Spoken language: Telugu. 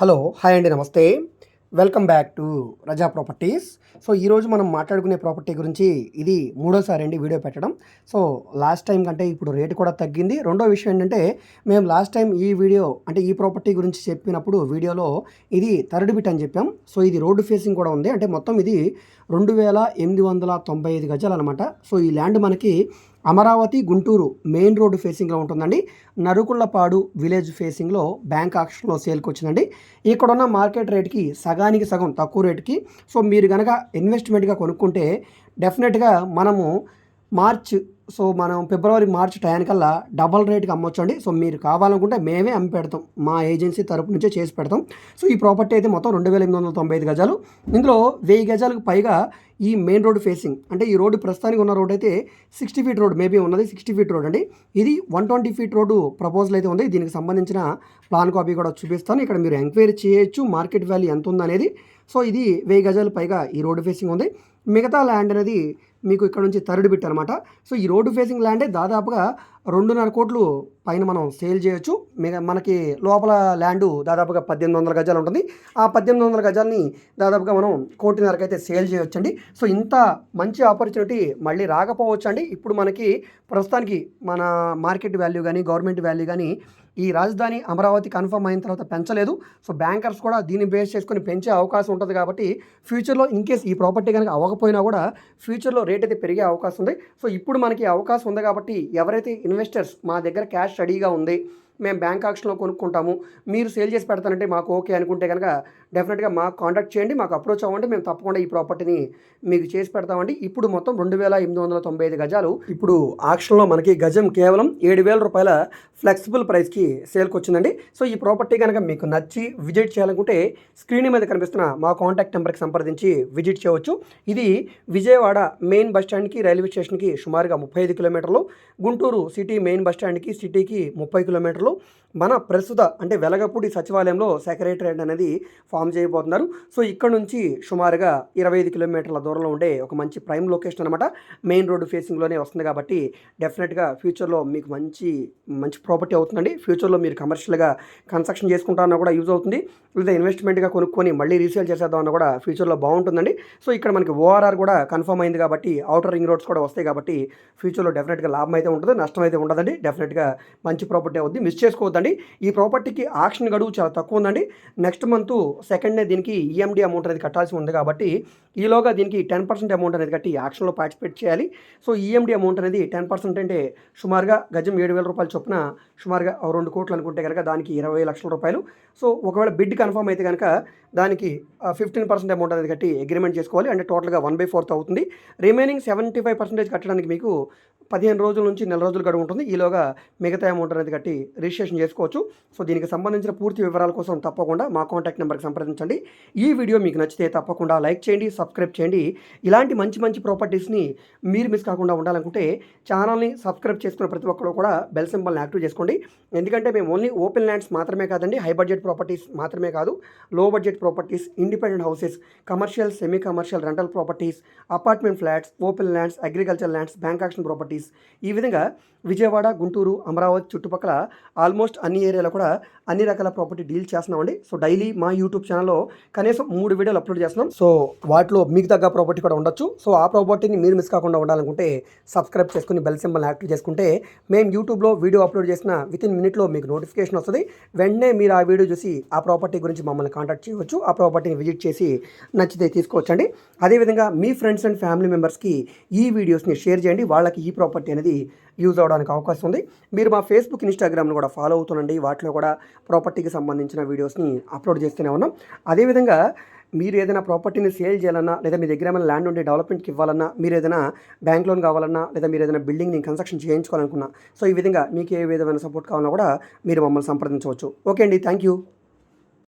హలో హాయ్ అండి నమస్తే. Welcome back to Raza properties. So ఈరోజు మనం మాట్లాడుకునే ప్రాపర్టీ గురించి ఇది మూడోసారి అండి వీడియో పెట్టడం. సో లాస్ట్ టైం కంటే ఇప్పుడు రేటు కూడా తగ్గింది. రెండో విషయం ఏంటంటే మేము లాస్ట్ టైం ఈ వీడియో అంటే ఈ ప్రాపర్టీ గురించి చెప్పినప్పుడు వీడియోలో ఇది థర్డ్ బిట్ అని చెప్పాం. సో ఇది రోడ్డు ఫేసింగ్ కూడా ఉంది. అంటే మొత్తం ఇది రెండు వేల ఎనిమిది వందల తొంభై ఐదు గజాలు అనమాట సో ఈ ల్యాండ్ మనకి అమరావతి గుంటూరు మెయిన్ రోడ్డు ఫేసింగ్లో ఉంటుందండి. నరుకుళ్ళపాడు విలేజ్ ఫేసింగ్లో బ్యాంక్ ఆక్షన్లో సేల్కి వచ్చిందండి ఇక్కడ ఉన్న మార్కెట్ రేట్కి సగానికి సగం తక్కువ రేటుకి. సో మీరు కనుక ఇన్వెస్ట్మెంట్గా కొనుక్కుంటే డెఫినెట్గా మనము మార్చ్ సో మనం ఫిబ్రవరి మార్చ్ టయానికల్లా డబల్ రేట్కి అమ్మొచ్చు అండి సో మీరు కావాలనుకుంటే మేమే అమ్మి పెడతాం మా ఏజెన్సీ తరపు నుంచే చేసి పెడతాం. సో ఈ ప్రాపర్టీ అయితే మొత్తం రెండు వేల ఎనిమిది వందల తొంభై ఐదు గజాలు. ఇందులో వెయ్యి గజాలకు పైగా ఈ మెయిన్ రోడ్ ఫేసింగ్ అంటే ఈ రోడ్డు ప్రస్తుతానికి ఉన్న రోడ్ అయితే సిక్స్టీ ఫీట్ రోడ్ మేబీ ఉన్నది సిక్స్టీ ఫీట్ రోడ్ అండి. ఇది one twenty feet road proposal అయితే ఉంది. దీనికి సంబంధించిన ప్లాన్ కాపీ కూడా చూపిస్తాను. ఇక్కడ మీరు ఎంక్వైరీ చేయొచ్చు మార్కెట్ వాల్యూ ఎంత ఉందనేది. సో ఇది వెయ్యి గజాలు పైగా ఈ రోడ్డు ఫేసింగ్ ఉంది. మిగతా ల్యాండ్ అనేది మీకు ఇక్కడ నుంచి థర్డ్ బిట్ అనమాట సో ఈ రోడ్డు ఫేసింగ్ ల్యాండే దాదాపుగా రెండున్నర కోట్లు పైన మనం సేల్ చేయొచ్చు. మనకి లోపల ల్యాండ్ దాదాపుగా పద్దెనిమిది వందల గజాలు ఉంటుంది. ఆ పద్దెనిమిది వందల గజాలని దాదాపుగా మనం కోటిన్నరకు అయితే సేల్ చేయొచ్చండి. సో ఇంత మంచి ఆపర్చునిటీ మళ్ళీ రాకపోవచ్చు అండి ఇప్పుడు మనకి ప్రస్తుతానికి మన మార్కెట్ వాల్యూ కానీ గవర్నమెంట్ వాల్యూ కానీ ఈ రాజధాని అమరావతి కన్ఫర్మ్ అయిన తర్వాత పెంచలేదు. సో బ్యాంకర్స్ కూడా దీన్ని బేస్ చేసుకొని పెంచే అవకాశం ఉంటుంది కాబట్టి ఫ్యూచర్లో ఇన్ కేస్ ఈ ప్రాపర్టీ కనుక అవ్వకపోయినా కూడా ఫ్యూచర్లో రేట్ అయితే పెరిగే అవకాశం ఉంది. సో ఇప్పుడు మనకి అవకాశం ఉంది కాబట్టి ఎవరైతే ఇన్వెస్టర్స్ మా దగ్గర క్యాష్ రెడీగా ఉంది మేము బ్యాంక్ ఆక్షన్లో కొనుక్కుంటాము. మీరు సేల్ చేసి పెడతానంటే మాకు ఓకే అనుకుంటే కనుక డెఫినెట్గా మాకు కాంటాక్ట్ చేయండి మాకు అప్రోచ్ అవ్వండి మేము తప్పకుండా ఈ ప్రాపర్టీని మీకు చేసి పెడతామండి. ఇప్పుడు మొత్తం రెండు వేల ఎనిమిది వందల తొంభై ఐదు గజాలు. ఇప్పుడు ఆక్షన్లో మనకి గజం కేవలం ఏడు వేల రూపాయల ఫ్లెక్సిబుల్ ప్రైస్కి సేల్కి వచ్చిందండి. సో ఈ ప్రాపర్టీ కనుక మీకు నచ్చి విజిట్ చేయాలనుకుంటే స్క్రీన్ మీద కనిపిస్తున్న మా కాంటాక్ట్ నెంబర్కి సంప్రదించి విజిట్ చేయవచ్చు. ఇది విజయవాడ మెయిన్ బస్ స్టాండ్కి రైల్వే స్టేషన్కి సుమారుగా ముప్పై ఐదు కిలోమీటర్లు. గుంటూరు సిటీ మెయిన్ బస్ స్టాండ్కి సిటీకి ముప్పై కిలోమీటర్లు. మన ప్రస్తుత అంటే వెలగపూడి సచివాలయంలో సెక్రటరేట్ అనేది ఫామ్ చేయబోతున్నారు. సో ఇక్కడ నుంచి సుమారుగా ఇరవై ఐదు కిలోమీటర్ల దూరంలో ఉండే ఒక మంచి ప్రైమ్ లొకేషన్ అనమాట మెయిన్ రోడ్డు ఫేసింగ్లోనే వస్తుంది కాబట్టి డెఫినెట్గా ఫ్యూచర్లో మీకు మంచి మంచి ప్రాపర్టీ అవుతుందండి. ఫ్యూచర్లో మీరు కమర్షియల్గా కన్స్ట్రక్షన్ చేసుకుంటారన్నా కూడా యూజ్ అవుతుంది. లేదా ఇన్వెస్ట్మెంట్గా కొనుక్కొని మళ్ళీ రీసేల్ చేసేద్దామన్నా కూడా ఫ్యూచర్లో బాగుంటుందండి. సో ఇక్కడ మనకి ఓఆర్ఆర్ కూడా కన్ఫర్మ్ అయింది కాబట్టి అవుటర్ రింగ్ రోడ్స్ కూడా వస్తాయి కాబట్టి ఫ్యూచర్లో డెఫినెట్గా లాభం అయితే ఉంటుంది నష్టం అయితే ఉండదండి. డెఫినెట్గా మంచి ప్రాపర్టీ అవుద్ది. మిస్ చేసుకోవద్దండి. ఈ ప్రాపర్టీకి ఆక్షన్ గడువు చాలా తక్కువ ఉందండి. నెక్స్ట్ మంత్ సెకండ్ డే దీనికి ఈఎండి అమౌంట్ అనేది కట్టాల్సి ఉంది కాబట్టి ఈలోగా దీనికి టెన్ పర్సెంట్ అమౌంట్ అనేది కట్టి యాక్షన్లో పార్టిసిపేట్ చేయాలి. సో ఈఎండి అమౌంట్ అనేది టెన్ పర్సెంట్ అంటే సుమారుగా గజం ఏడు వేల రూపాయలు చొప్పున సుమారుగా రెండు కోట్లు అనుకుంటే కనుక దానికి ఇరవై లక్షల రూపాయలు. సో ఒకవేళ బిడ్ కన్ఫర్మ్ అయితే కనుక దానికి ఫిఫ్టీన్ పర్సెంట్ అమౌంట్ అనేది కట్టి అగ్రిమెంట్ చేసుకోవాలి. అంటే టోటల్గా వన్ బై ఫోర్త్ అవుతుంది. రిమైనింగ్ సెవెంటీ ఫైవ్ పర్సెంటేజ్ కట్టడానికి మీకు పదిహేను రోజుల నుంచి నెల రోజులు గడువు ఉంటుంది. ఈలోగా మిగతా అమౌంట్ అనేది కట్టి రిజిస్ట్రేషన్ చేసుకోవచ్చు. సో దీనికి సంబంధించిన పూర్తి వివరాల కోసం తప్పకుండా మా కాంటాక్ట్ నెంబర్కి సంప్రదించండి. ఈ వీడియో మీకు నచ్చితే తప్పకుండా లైక్ చేయండి సబ్స్క్రైబ్ చేయండి. ఇలాంటి మంచి మంచి ప్రాపర్టీస్ని మీరు మిస్ కాకుండా ఉండాలనుకుంటే ఛానల్ని సబ్స్క్రైబ్ చేసుకున్న ప్రతి ఒక్కరు కూడా బెల్ సింబల్ని యాక్టివ్ చేసుకోండి. ఎందుకంటే మేము ఓన్లీ ఓపెన్ ల్యాండ్స్ మాత్రమే కాదండి హై బడ్జెట్ ప్రాపర్టీస్ మాత్రమే కాదు low budget properties independent houses commercial semi commercial rental properties apartment flats open lands agriculture lands bank auction properties ఈ విధంగా విజయవాడ గుంటూరు అమరావతి చుట్టుపక్కల ఆల్మోస్ట్ అన్ని ఏరియాలో కూడా అన్ని రకాల ప్రాపర్టీ డీల్ చేస్తున్నామండి. సో డైలీ మా యూట్యూబ్ ఛానల్లో కనీసం మూడు వీడియోలు అప్లోడ్ చేస్తున్నాం. సో వాటిలో మీకు తగ్గ ప్రాపర్టీ కూడా ఉండొచ్చు. సో ఆ ప్రాపర్టీని మీరు మిస్ కాకుండా ఉండాలనుకుంటే సబ్స్క్రైబ్ చేసుకుని బెల్ సింబల్ యాక్టివ్ చేసుకుంటే మేము యూట్యూబ్లో వీడియో అప్లోడ్ చేసిన విత్ ఇన్ మినిట్లో మీకు నోటిఫికేషన్ వస్తుంది. వెంటనే మీరు ఆ వీడియో చూసి ఆ ప్రాపర్టీ గురించి మమ్మల్ని కాంటాక్ట్ చేయవచ్చు. ఆ ప్రాపర్టీని విజిట్ చేసి నచ్చితే తీసుకోవచ్చండి. అదేవిధంగా మీ ఫ్రెండ్స్ అండ్ ఫ్యామిలీ మెంబర్స్కి ఈ వీడియోస్ని షేర్ చేయండి. వాళ్ళకి ఈ ప్రాపర్టీ అనేది యూజ్ అవడానికి అవకాశం ఉంది. మీరు మా ఫేస్బుక్ ఇన్స్టాగ్రామ్ను కూడా ఫాలో అవుతుండండి. వాటిలో కూడా ప్రాపర్టీకి సంబంధించిన వీడియోస్ని అప్లోడ్ చేస్తూనే ఉన్నాం. అదేవిధంగా మీరు ఏదైనా ప్రాపర్టీని సేల్ చేయాలన్నా లేదా మీ దగ్గర ఏమైనా ల్యాండ్ ఉండి డెవలప్మెంట్కి ఇవ్వాలన్నా మీరు ఏదైనా బ్యాంక్ లోన్ కావాలన్నా లేదా మీరు ఏదైనా బిల్డింగ్ని కన్స్ట్రక్షన్ చేయించుకోవాలనుకున్నా సో ఈ విధంగా మీకు ఏ విధమైన సపోర్ట్ కావాలన్నా కూడా మీరు మమ్మల్ని సంప్రదించవచ్చు. ఓకే అండి. Thank you.